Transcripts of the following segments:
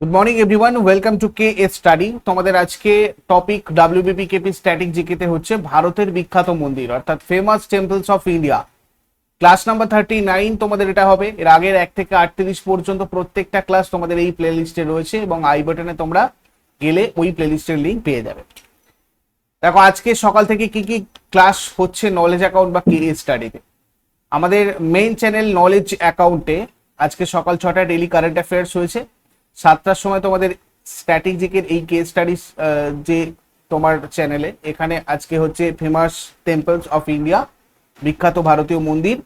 Good morning everyone welcome to K A study তোমাদের আজকে topic WBP KP static জিকেতে হচ্ছে ভারতের বিখ্যাত মন্দির, অর্থাৎ famous temples of India class number thirty nine তোমাদের এটা হবে। এর আগের এক থেকে আটত্রিশ পর্যন্ত প্রত্যেকটা ক্লাস তোমাদের এই প্লে লিস্টে রয়েছে এবং আই বাটনে তোমরা গেলে ওই প্লে লিস্টের লিঙ্ক পেয়ে যাবে। দেখো, আজকে সকাল থেকে কি কি ক্লাস হচ্ছে নলেজ অ্যাকাউন্ট বা কে এ স্টাডিতে আমাদের মেইন চ্যানেল নলেজ অ্যাকাউন্টে আজকে সকাল ছটায় ডেলি কারেন্ট অ্যাফেয়ার্স হয়েছে। সাতটার সময় তোমাদের স্ট্যাটিক জিকের এই কেস স্টাডিজ যে তোমার চ্যানেলে এখানে আজকে হচ্ছে ফেমাস টেম্পলস অফ ইন্ডিয়া বিখ্যাত ভারতীয় মন্দির।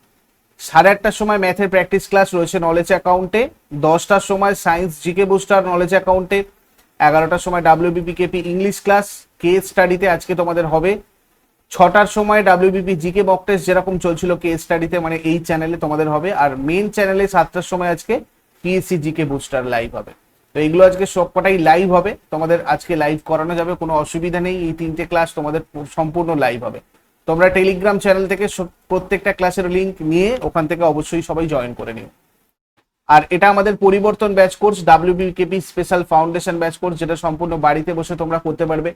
সাড়ে আটটার সময় ম্যাথের প্র্যাকটিস ক্লাস রয়েছে নলেজ অ্যাকাউন্টে দশটার সময় সায়েন্স জিকে বুস্টার নলেজ অ্যাকাউন্টে এগারোটার সময় ডাব্লিউবিপিকেপি ইংলিশ ক্লাস কেস স্টাডিতে আজকে তোমাদের হবে। ছটার সময় ডাব্লিউবিপি জিকে মক টেস্ট যেরকম চলছিল কেস স্টাডিতে মানে এই চ্যানেলে তোমাদের হবে। আর মেন চ্যানেলে সাতটার সময় আজকে পিএসসি জিকে বুস্টার লাইভ হবে। তো এগুলো আজকে সবকটাই লাইভ হবে। তোমাদের আজকে লাইভ করানো যাবে, কোনো অসুবিধা নেই। এই তিনটে ক্লাস তোমাদের সম্পূর্ণ লাইভ হবে। তোমরা টেলিগ্রাম চ্যানেল থেকে প্রত্যেকটা ক্লাসের লিংক নিয়ে ওখান থেকে অবশ্যই সবাই জয়েন করে নিও। আর এটা আমাদের পরিবর্তন batch course WBKP special foundation batch course যেটা সম্পূর্ণ বাড়িতে বসে তোমরা করতে পারবে।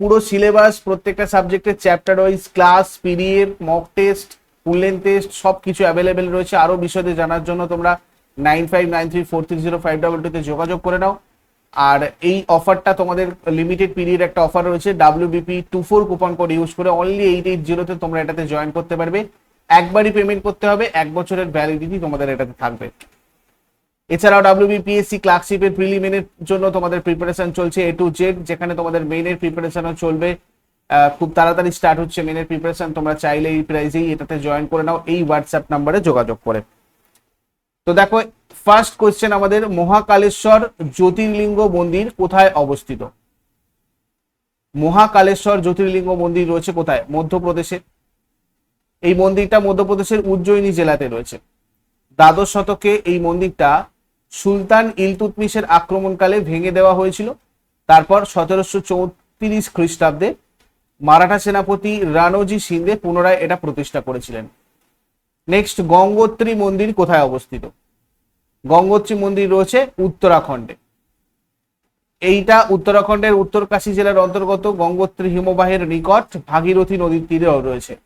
পুরো সিলেবাস প্রত্যেকটা সাবজেক্টের chapter wise class period mock test full length test সব কিছু অ্যাভেলেবেল রয়েছে। আরও বিশদে জানার জন্য তোমরা nine five nine three four three zero five double টুতে যোগাযোগ করে নাও। আর এই অফারটা তোমাদের লিমিটেড পিরিয়ড একটা অফার রয়েছে WBP two four coupon code use করে অনলি এইট এইট জিরোতে তোমরা এটাতে জয়েন করতে পারবে। একবারই পেমেন্ট করতে হবে, এক বছরের ভ্যালিডিটি তোমাদের এটাতে থাকবে। এছাড়াও ডাব্লিউবিপিএসসি ক্লার্কশিপের প্রিলিমিনের জন্য তোমাদের প্রিপারেশন চলছে এ টু জেড যেখানে তোমাদের মেইনের প্রিপারেশনও চলবে। খুব তাড়াতাড়ি স্টার্ট হচ্ছে মেনের প্রিপারেশন তোমরা চাইলে এই প্রাইজেই এটাতে জয়েন করে নাও, এই হোয়াটসঅ্যাপ নাম্বারে যোগাযোগ করে। তো দেখো ফার্স্ট কোশ্চেন আমাদের, মহাকালেশ্বর জ্যোতির্লিঙ্গ মন্দির কোথায় অবস্থিত? মহাকালেশ্বর জ্যোতির্লিঙ্গ মন্দির রয়েছে কোথায়? মধ্যপ্রদেশে। এই মন্দিরটা মধ্যপ্রদেশের উজ্জয়িনী জেলাতে রয়েছে। দ্বাদশ শতকে এই মন্দিরটা সুলতান ইলতুতমিশের আক্রমণকালে ভেঙে দেওয়া হয়েছিল। তারপর সতেরোশো চৌত্রিশ খ্রিস্টাব্দে মারাঠা সেনাপতি রানোজি সিন্দে পুনরায় এটা প্রতিষ্ঠা করেছিলেন। নেক্সট গঙ্গোত্রী মন্দির কোথায় অবস্থিত? গঙ্গোত্রী মন্দির রয়েছে উত্তরাখণ্ডে। এইটা উত্তরাখণ্ডের উত্তরকাশী জেলার অন্তর্গত গঙ্গোত্রী হিমবাহের নিকট ভাগীরথী নদীর তীরে রয়েছে।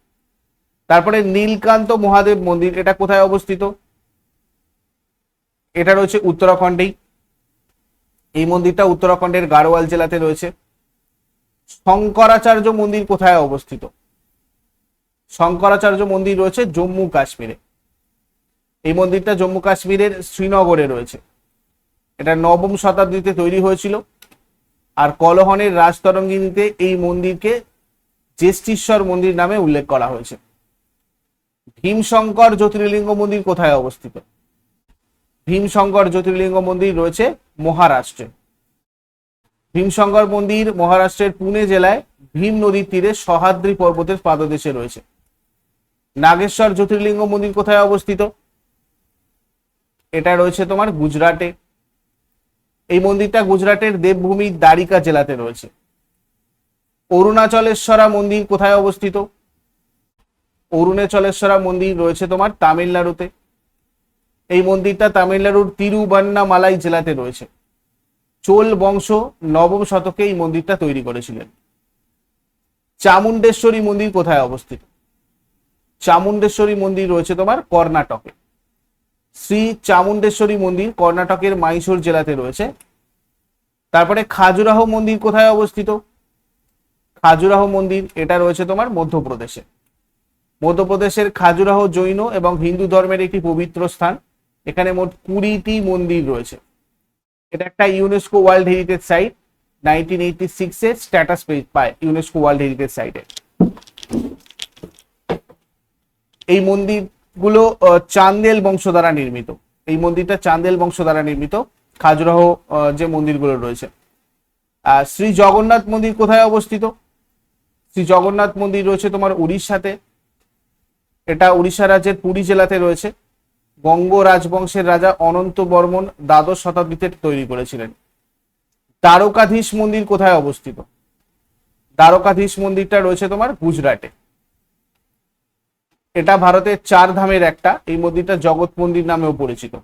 তারপরে নীলকান্ত মহাদেব মন্দির, এটা কোথায় অবস্থিত? এটা রয়েছে উত্তরাখণ্ডেই। এই মন্দিরটা উত্তরাখণ্ডের গাড়োয়াল জেলাতে রয়েছে। শঙ্করাচার্য মন্দির কোথায় অবস্থিত? শঙ্করাচার্য মন্দির রয়েছে জম্মু কাশ্মীরে। এই মন্দিরটা জম্মু কাশ্মীরের শ্রীনগরে রয়েছে। এটা নবম শতাব্দীতে তৈরি হয়েছিল। আর কলহনের রাজতরঙ্গিনীতে এই মন্দিরকে জ্যেষ্ঠীশ্বর মন্দির নামে উল্লেখ করা হয়েছে। ভীমশঙ্কর জ্যোতির্লিঙ্গ মন্দির কোথায় অবস্থিত? ভীমশঙ্কর জ্যোতির্লিঙ্গ মন্দির রয়েছে মহারাষ্ট্রে। ভীমশঙ্কর মন্দির মহারাষ্ট্রের পুনে জেলায় ভীম নদীর তীরে সহাদ্রি পর্বতের পাদদেশে রয়েছে। নাগেশ্বর জ্যোতির্লিঙ্গ মন্দির কোথায় অবস্থিত? এটা রয়েছে তোমার গুজরাটে। এই মন্দিরটা গুজরাটের দেবভূমি দ্বারিকা জেলাতে রয়েছে। অরুণাচলেশ্বরা মন্দির কোথায় অবস্থিত? অরুণাচলেশ্বরা মন্দির রয়েছে তোমার তামিলনাড়ুতে। এই মন্দিরটা তামিলনাড়ুর তিরুবান্নামালাই জেলাতে রয়েছে। চোল বংশ নবম শতকে এই মন্দিরটা তৈরি করেছিলেন। চামুণ্ডেশ্বরী মন্দির কোথায় অবস্থিত? চামুণ্ডেশ্বরী মন্দির রয়েছে তোমার কর্ণাটকে। শ্রী চামুণ্ডেশ্বরী মন্দির কর্ণাটকের মাইসোর জেলাতে রয়েছে। তারপরে খাজুরাহ মন্দির কোথায় অবস্থিত? খাজুরাহ মন্দির, এটা রয়েছে তোমার মধ্যপ্রদেশে। মধ্যপ্রদেশের খাজুরাহ জৈন এবং হিন্দু ধর্মের একটি পবিত্র স্থান। এখানে মোট কুড়িটি মন্দির রয়েছে। এটা একটা UNESCO world heritage site nineteen eighty সিক্সে স্ট্যাটাস পায় ইউনেস্কো ওয়ার্ল্ড হেরিটেজ সাইটে এই মন্দিরগুলো চান্দেল বংশ দ্বারা নির্মিত। এই মন্দিরটা চান্দেল বংশ দ্বারা নির্মিত। খাজুরাহ যে মন্দিরগুলো রয়েছে। আর শ্রী জগন্নাথ মন্দির কোথায় অবস্থিত? শ্রী জগন্নাথ মন্দির রয়েছে তোমার উড়িষ্যাতে। এটা উড়িষ্যা রাজ্যের পুরী জেলাতে রয়েছে। বঙ্গ রাজবংশের রাজা অনন্ত বর্মন দ্বাদশ শতাব্দীতে তৈরি করেছিলেন। দ্বারকাধীশ মন্দির কোথায় অবস্থিত? দ্বারকাধীশ মন্দিরটা রয়েছে তোমার গুজরাটে। এটা ভারতের চার ধামের একটা, এই মন্দিরটা জগৎ মন্দির নামেও পরিচিত।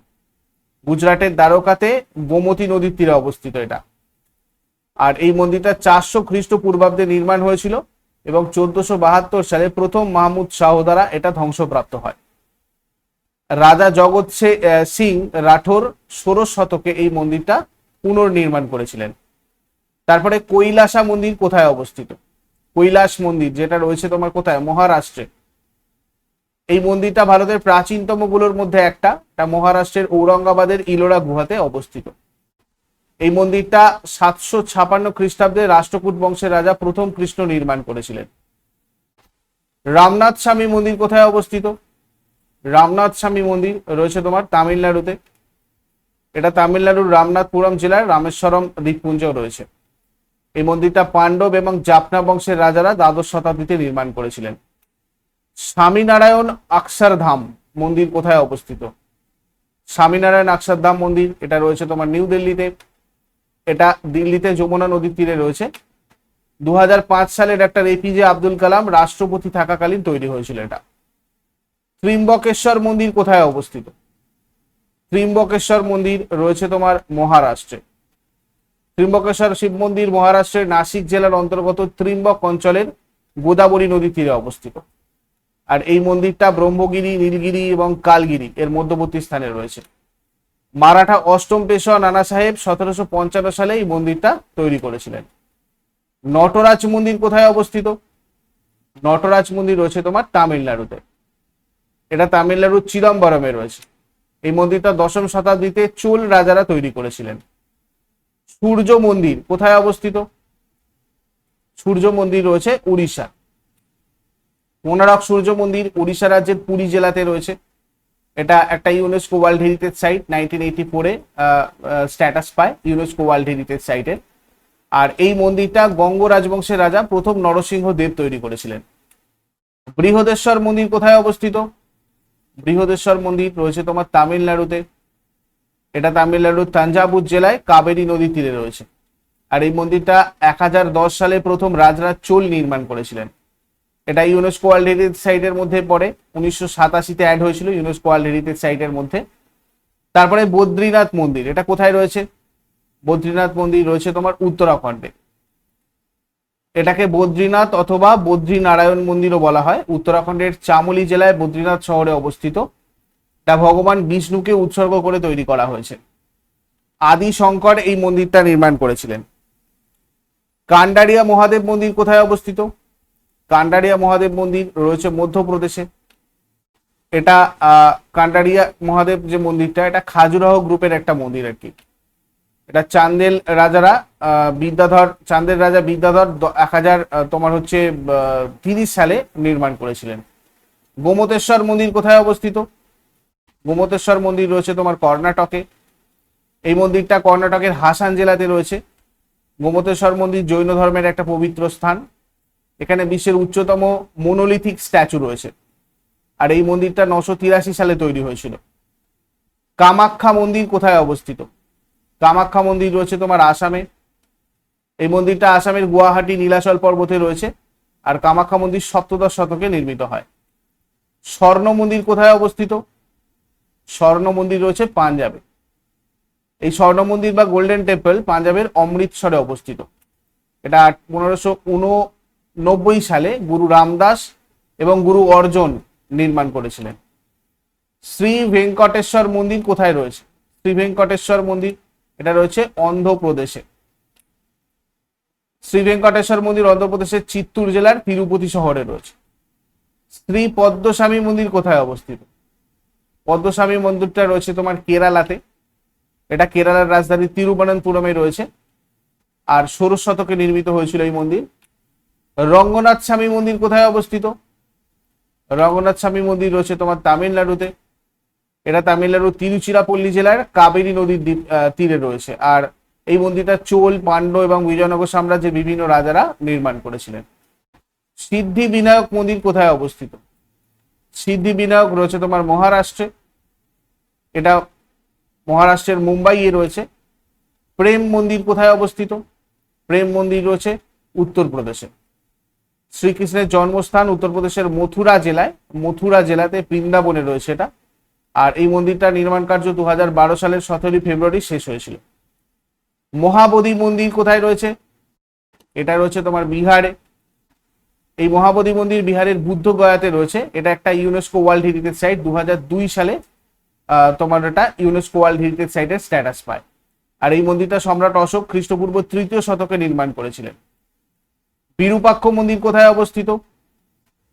গুজরাটের দ্বারকাতে গোমতী নদীর তীরে অবস্থিত এটা। আর এই মন্দিরটা চারশো খ্রিস্টপূর্বাব্দে নির্মাণ হয়েছিল এবং চোদ্দশো বাহাত্তর সালে প্রথম মাহমুদ শাহ দ্বারা এটা ধ্বংসপ্রাপ্ত হয়। রাজা জগৎ সে- রাঠোর ষোড়শ শতকে এই মন্দিরটা পুনর্নির্মাণ করেছিলেন। তারপরে কৈলাসা মন্দির কোথায় অবস্থিত? কৈলাস মন্দির, যেটা রয়েছে তোমার কোথায়? মহারাষ্ট্রে। এই মন্দিরটা ভারতের প্রাচীনতমগুলোর মধ্যে একটা এটা মহারাষ্ট্রের ঔরঙ্গাবাদের ইলোরা গুহাতে অবস্থিত। এই মন্দিরটা সাতশো ছাপান্ন খ্রিস্টাব্দে রাষ্ট্রকূট বংশের রাজা প্রথম কৃষ্ণ নির্মাণ করেছিলেন। রামনাথ স্বামী মন্দির কোথায় অবস্থিত? রামনাথ স্বামী মন্দির রয়েছে তোমার তামিলনাড়ুতে। এটা তামিলনাড়ুর রামনাথপুরম জেলার রামেশ্বরম দ্বীপপুঞ্জেও রয়েছে। এই মন্দিরটা পাণ্ডব এবং জাপনা বংশের রাজারা দ্বাদশ শতাব্দীতে নির্মাণ করেছিলেন। স্বামীনারায়ণ অক্ষরধাম মন্দির কোথায় অবস্থিত? স্বামীনারায়ণ অক্ষরধাম মন্দির, এটা রয়েছে তোমার নিউ দিল্লিতে। এটা দিল্লিতে যমুনা নদীর তীরে রয়েছে। দু সালের ডাক্তার এপিজে আব্দুল কালাম রাষ্ট্রপতি থাকাকালীন তৈরি হয়েছিল এটা। ত্রিম্বকেশ্বর মন্দির কোথায় অবস্থিত? ত্রিম্বকেশ্বর মন্দির রয়েছে তোমার মহারাষ্ট্রে। ত্রিম্বকেশ্বর শিব মন্দির মহারাষ্ট্রের নাসিক জেলার অন্তর্গত ত্রিম্বক অঞ্চলের গোদাবরী নদীর তীরে অবস্থিত। আর এই মন্দিরটা ব্রহ্মগিরি, নীলগিরি এবং কালগিরি এর মধ্যবর্তী স্থানে রয়েছে। মারাঠা অষ্টম পেশোয়া নানা সাহেব সতেরোশো পঞ্চান্ন সালে এই মন্দিরটা তৈরি করেছিলেন। নটরাজ মন্দির কোথায় অবস্থিত? নটরাজ মন্দির রয়েছে তোমার তামিলনাড়ুতে। এটা তামিলনাড়ুর চিদম্বরমে রয়েছে। এই মন্দিরটা দশম শতাব্দীতে চোল রাজারা তৈরি করেছিলেন। সূর্য মন্দির কোথায় অবস্থিত? সূর্য মন্দির রয়েছে উড়িষ্যা। কোনারক সূর্য মন্দির উড়িষ্যা রাজ্যের পুরী জেলাতে রয়েছে। এটা একটা UNESCO world heritage site nineteen eighty ফোরে স্ট্যাটাস পায় ইউনেস্কো ওয়ার্ল্ড হেরিটেজ সাইটের আর এই মন্দিরটা গঙ্গ রাজবংশের রাজা প্রথম নরসিংহ দেব তৈরি করেছিলেন। বৃহদেশ্বর মন্দির কোথায় অবস্থিত? বৃহদেশ্বর মন্দির রয়েছে তোমার তামিলনাড়ুতে। এটা তামিলনাড়ুর তাঞ্জাবুর জেলায় কাবেরী নদীর তীরে রয়েছে। আর এই মন্দিরটা এক হাজার দশ সালে প্রথম রাজরাজ চোল নির্মাণ করেছিলেন। এটা ইউনেস্কো ওয়ার্ল্ড হেরিটেজ সাইটের মধ্যে পড়ে। উনিশশো সাতাশিতে অ্যাড হয়েছিল ইউনেস্কো ওয়ার্ল্ড হেরিটেজ সাইটের মধ্যে। তারপরে বদ্রীনাথ মন্দির, এটা কোথায় রয়েছে? বদ্রীনাথ মন্দির রয়েছে তোমার উত্তরাখণ্ডে। এটাকে বদ্রীনাথ অথবা বদ্রীনারায়ণ মন্দিরও বলা হয়। উত্তরাখণ্ডের চামোলি জেলায় বদ্রীনাথ শহরে অবস্থিত। তা ভগবান বিষ্ণুকে উৎসর্গ করে তৈরি করা হয়েছে। আদি শঙ্কর এই মন্দিরটা নির্মাণ করেছিলেন। কান্ডারিয়া মহাদেব মন্দির কোথায় অবস্থিত? কান্ডারিয়া মহাদেব মন্দির রয়েছে মধ্যপ্রদেশে। এটা কান্ডারিয়া মহাদেব যে মন্দিরটা, এটা খাজুরাহ গ্রুপের একটা মন্দির আর কি। এটা চান্দেল রাজারা বিদ্যাধর চান্দের রাজা বিদ্যাধর এক হাজার তোমার হচ্ছে তিরিশ সালে নির্মাণ করেছিলেন। গোমতেশ্বর মন্দির কোথায় অবস্থিত? গোমতেশ্বর মন্দির রয়েছে তোমার কর্ণাটকে। এই মন্দিরটা কর্ণাটকের হাসান জেলাতে রয়েছে। গোমতেশ্বর মন্দির জৈন ধর্মের একটা পবিত্র স্থান। এখানে বিশ্বের উচ্চতম মোনোলিথিক স্ট্যাচু রয়েছে। আর এই মন্দিরটা নশো তিরাশি সালে তৈরি হয়েছিল। কামাখ্যা মন্দির কোথায় অবস্থিত? কামাখ্যা মন্দির রয়েছে তোমার আসামে। এই মন্দিরটা আসামের গুয়াহাটি নীলাচল পর্বতে রয়েছে। আর কামাখ্যা মন্দির সপ্তদশ শতকে নির্মিত হয়। স্বর্ণ মন্দির কোথায় অবস্থিত? স্বর্ণ মন্দির রয়েছে পাঞ্জাবে। এই স্বর্ণ মন্দির বা গোল্ডেন টেম্পল পাঞ্জাবের অমৃতসরে অবস্থিত। এটা পনেরোশো উননব্বই সালে গুরু রামদাস এবং গুরু অর্জন নির্মাণ করেছিলেন। শ্রী ভেঙ্কটেশ্বর মন্দির কোথায় রয়েছে? শ্রী ভেঙ্কটেশ্বর মন্দির, এটা রয়েছে অন্ধ্রপ্রদেশে। শ্রী ভেঙ্কটেশ্বর মন্দির অন্ধ্রপ্রদেশের চিত্তুর জেলার তিরুপতি শহরে রয়েছে। শ্রী পদ্মস্বামী মন্দির কোথায় অবস্থিত? পদ্মস্বামী মন্দিরটা রয়েছে তোমার কেরালাতে। এটা কেরালার রাজধানী তিরুবনন্তপুরমে রয়েছে। আর ষোড়শ শতকে নির্মিত হয়েছিল এই মন্দির। রঙ্গনাথ স্বামী মন্দির কোথায় অবস্থিত? রঙ্গনাথ স্বামী মন্দির রয়েছে তোমার তামিলনাড়ুতে। এটা তামিলনাড়ুর তিরুচিরাপল্লী জেলার কাবেরী নদীর তীরে রয়েছে। আর এই মন্দিরটা চোল পাণ্ড্য এবং বিজয়নগর সাম্রাজ্যের বিভিন্ন রাজারা নির্মাণ করেছিলেন। সিদ্ধি বিনায়ক মন্দির কোথায় অবস্থিত? সিদ্ধি বিনায়ক রয়েছে তোমার মহারাষ্ট্রে। এটা মহারাষ্ট্রের মুম্বাইয়ে রয়েছে। প্রেম মন্দির কোথায় অবস্থিত? প্রেম মন্দির রয়েছে উত্তরপ্রদেশে। শ্রীকৃষ্ণের জন্মস্থান উত্তরপ্রদেশের মথুরা জেলায়। মথুরা জেলাতে বৃন্দাবনে রয়েছে এটা। আর এই মন্দিরটা নির্মাণ কার্য দু হাজার বারো সালের সতেরোই ফেব্রুয়ারি শেষ হয়েছিল। মহাবোধি মন্দির কোথায় রয়েছে? এটা রয়েছে তোমার বিহারে। এই মহাবোধি মন্দির বিহারের বুদ্ধ গয়াতে রয়েছে। এটা একটা ইউনেস্কো ওয়ার্ল্ড হেরিটেজ সাইট দু হাজার দুই সালে তোমার এটা ইউনেস্কো ওয়ার্ল্ড হেরিটেজ সাইটের স্ট্যাটাস পায়। আর এই মন্দিরটা সম্রাট অশোক খ্রিস্টপূর্ব তৃতীয় শতকে নির্মাণ করেছিলেন। বিরূপাক্ষ মন্দির কোথায় অবস্থিত?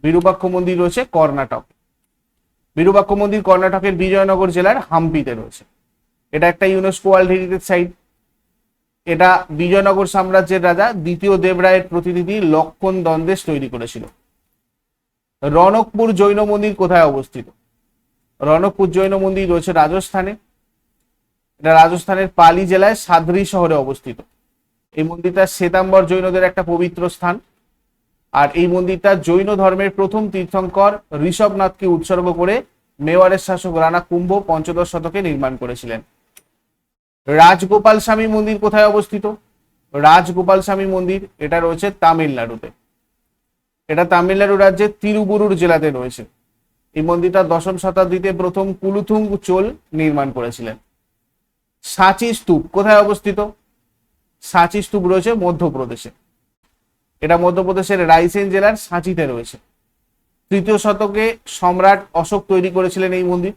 বিরূপাক্ষ মন্দির রয়েছে কর্ণাটক। বিরূপাক্ষ মন্দির কর্ণাটকের বিজয়নগর জেলার হাম্পিতে রয়েছে। এটা একটা ইউনেস্কো ওয়ার্ল্ড হেরিটেজ সাইট। এটা বিজয়নগর সাম্রাজ্যের রাজা দ্বিতীয় দেবরায়ের প্রতিনিধি লক্ষণ দ্বন্দ্বেশ তৈরি করেছিল। রনকপুর জৈন মন্দির কোথায় অবস্থিত? রনকপুর জৈন মন্দির রয়েছে রাজস্থানে। এটা রাজস্থানের পালি জেলায় সাদরি শহরে অবস্থিত। এই মন্দিরটা শ্বেতাম্বর জৈনদের একটা পবিত্র স্থান। আর এই মন্দিরটা জৈন ধর্মের প্রথম তীর্থঙ্কর ঋষভনাথকে উৎসর্গ করে মেওয়ারের শাসক রানা কুম্ভ পঞ্চদশ শতকে নির্মাণ করেছিলেন। রাজগোপাল স্বামী মন্দির কোথায় অবস্থিত? রাজগোপাল স্বামী মন্দির, এটা রয়েছে তামিলনাড়ুতে। এটা তামিলনাড়ু রাজ্যের তিরুবুরুর জেলাতে রয়েছে। এই মন্দিরটা দশম শতাব্দীতে প্রথম কুলুথুং চোল নির্মাণ করেছিলেন। সাঁচি স্তূপ কোথায় অবস্থিত? সাঁচি স্তূপ রয়েছে মধ্যপ্রদেশে। এটা মধ্যপ্রদেশের রাইসেন জেলার সাঁচিতে রয়েছে। তৃতীয় শতকে সম্রাট অশোক তৈরি করেছিলেন এই মন্দির।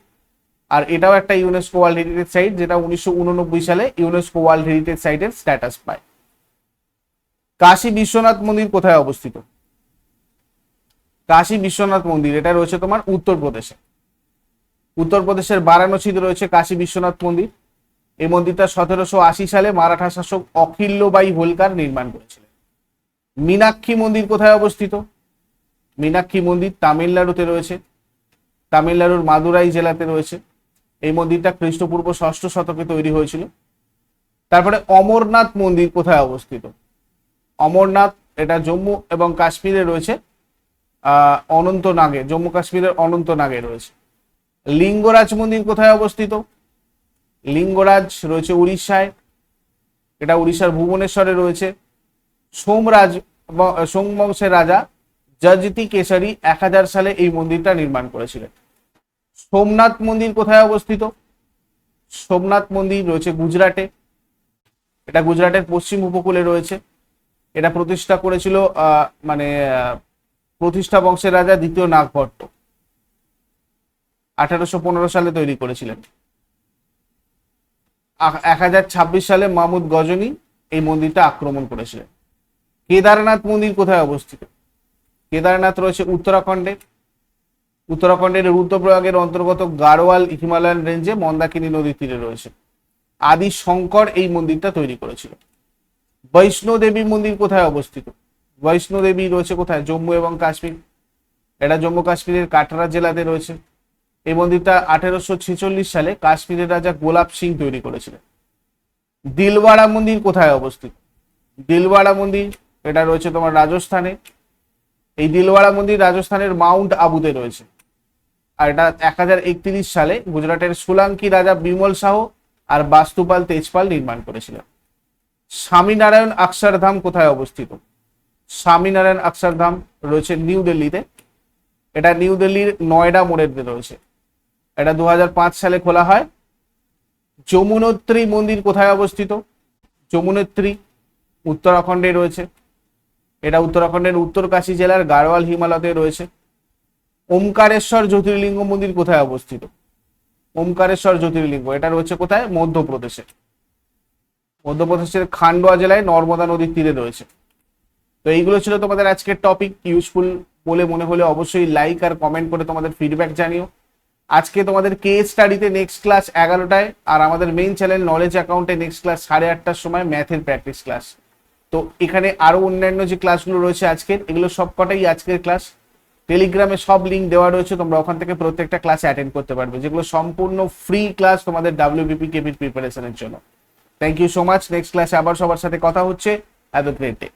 আর এটাও একটা ইউনেস্কো ওয়ার্ল্ড হেরিটেজ সাইট যেটা উনিশশো উননব্বই সালে ইউনেস্কো ওয়ার্ল্ড হেরিটেজ সাইটের স্ট্যাটাস পায়। কাশী বিশ্বনাথ মন্দির কোথায় অবস্থিত? কাশী বিশ্বনাথ মন্দির, এটা রয়েছে তোমার উত্তরপ্রদেশে। উত্তরপ্রদেশের বারাণসীতে রয়েছে কাশী বিশ্বনাথ মন্দির। এই মন্দিরটা সতেরোশো আশি সালে মারাঠা শাসক অখিল্যবাই হোলকার নির্মাণ করেছিলেন। মীনাক্ষী মন্দির কোথায় অবস্থিত? মীনাক্ষী মন্দির তামিলনাড়ুতে রয়েছে। তামিলনাড়ুর মাদুরাই জেলাতে রয়েছে। এই মন্দিরটা খ্রিস্টপূর্ব ষষ্ঠ শতকে তৈরি হয়েছিল। তারপরে অমরনাথ মন্দির কোথায় অবস্থিত? অমরনাথ, এটা জম্মু এবং কাশ্মীরে রয়েছে। আহ, অনন্তনাগে, জম্মু কাশ্মীরের অনন্তনাগে রয়েছে। লিঙ্গরাজ মন্দির কোথায় অবস্থিত? লিঙ্গরাজ রয়েছে উড়িষ্যায়, এটা উড়িষ্যার ভুবনেশ্বরে রয়েছে। সোমরাজ ব- সোম বংশের রাজা জজতি কেশরী এক হাজার সালে এই মন্দিরটা নির্মাণ করেছিলেন। সোমনাথ মন্দির কোথায় অবস্থিত? সোমনাথ মন্দির রয়েছে গুজরাটে। এটা গুজরাটের পশ্চিম উপকূলে রয়েছে। এটা প্রতিষ্ঠা করেছিল মানে প্রতিষ্ঠা বংশের রাজা দ্বিতীয় নাগভট্ট। আঠারোশো পনেরো সালে তৈরি করেছিলেন। এক হাজার ছাব্বিশ সালে মাহমুদ গজনী এই মন্দিরটা আক্রমণ করেছিলেন কেদারনাথ মন্দির কোথায় অবস্থিত? কেদারনাথ রয়েছে উত্তরাখণ্ডে। উত্তরাখণ্ডের রুদ্রপ্রয়াগের অন্তর্গত গাড়োয়াল হিমালয়ান রেঞ্জে মন্দাকিনী নদীর তীরে রয়েছে। আদি শঙ্কর এই মন্দিরটা তৈরি করেছিল। বৈষ্ণো দেবী মন্দির কোথায় অবস্থিত? বৈষ্ণো দেবী রয়েছে কোথায়? জম্মু এবং কাশ্মীর। এটা জম্মু কাশ্মীরের কাটরা জেলাতে রয়েছে। এই মন্দিরটা আঠেরোশো ছেচল্লিশ সালে কাশ্মীরের রাজা গোলাপ সিং তৈরি করেছিলেন। দিলওয়াড়া মন্দির কোথায় অবস্থিত? দিলওয়াড়া মন্দির, এটা রয়েছে তোমার রাজস্থানে। এই দিলওয়াড়া মন্দির রাজস্থানের মাউন্ট আবুতে রয়েছে। আর এটা এক হাজার একত্রিশ সালে গুজরাটের সুলাঙ্কি রাজা বিমল শাহ আর বাস্তুপাল তেজপাল নির্মাণ করেছিলেন। স্বামীনারায়ণ অক্ষরধাম কোথায় অবস্থিত? স্বামীনারায়ণ অক্ষরধাম রয়েছে নিউ দিল্লিতে। এটা নিউ দিল্লির নয়ডা মোড়ের রয়েছে। এটা দু হাজার পাঁচ সালে খোলা হয়। যমুনোত্রী মন্দির কোথায় অবস্থিত? যমুনোত্রী উত্তরাখণ্ডে রয়েছে। এটা উত্তরাখণ্ডের উত্তরকাশী জেলার গাড়োয়াল হিমালয়তে রয়েছে। ওমকারেশ্বর জ্যোতির্লিঙ্গ মন্দির কোথায় অবস্থিত? ওমকারেশ্বর জ্যোতির্লিঙ্গ, এটা রয়েছে কোথায়? মধ্যপ্রদেশে। মধ্যপ্রদেশের খান্ডোয়া জেলায় নর্মদা নদীর তীরে রয়েছে। তো এইগুলো ছিল তোমাদের আজকের টপিক ইউজফুল বলে মনে হলে অবশ্যই লাইক আর কমেন্ট করে তোমাদের ফিডব্যাক জানিও। আজকে তোমাদের কে স্টাডিতে নেক্সট ক্লাস এগারোটায়, আর আমাদের মেইন চ্যানেল নলেজ অ্যাকাউন্টে নেক্সট ক্লাস সাড়ে আটটার সময় ম্যাথের প্র্যাকটিস ক্লাস তো এখানে আরও অন্যান্য যে ক্লাসগুলো রয়েছে আজকের, এগুলো সবকটাই আজকের ক্লাস টেলিগ্রামে সব লিঙ্ক দেওয়া রয়েছে, তোমরা ওখান থেকে প্রত্যেকটা ক্লাস অ্যাটেন্ড করতে পারবে, যেগুলো সম্পূর্ণ ফ্রি ক্লাস তোমাদের ডাব্লিউবিপি কেপির প্রিপারেশনের জন্য। Thank you so much next ক্লাসে আবার সবার সাথে কথা হচ্ছে হ্যাভ এ গ্রেট ডে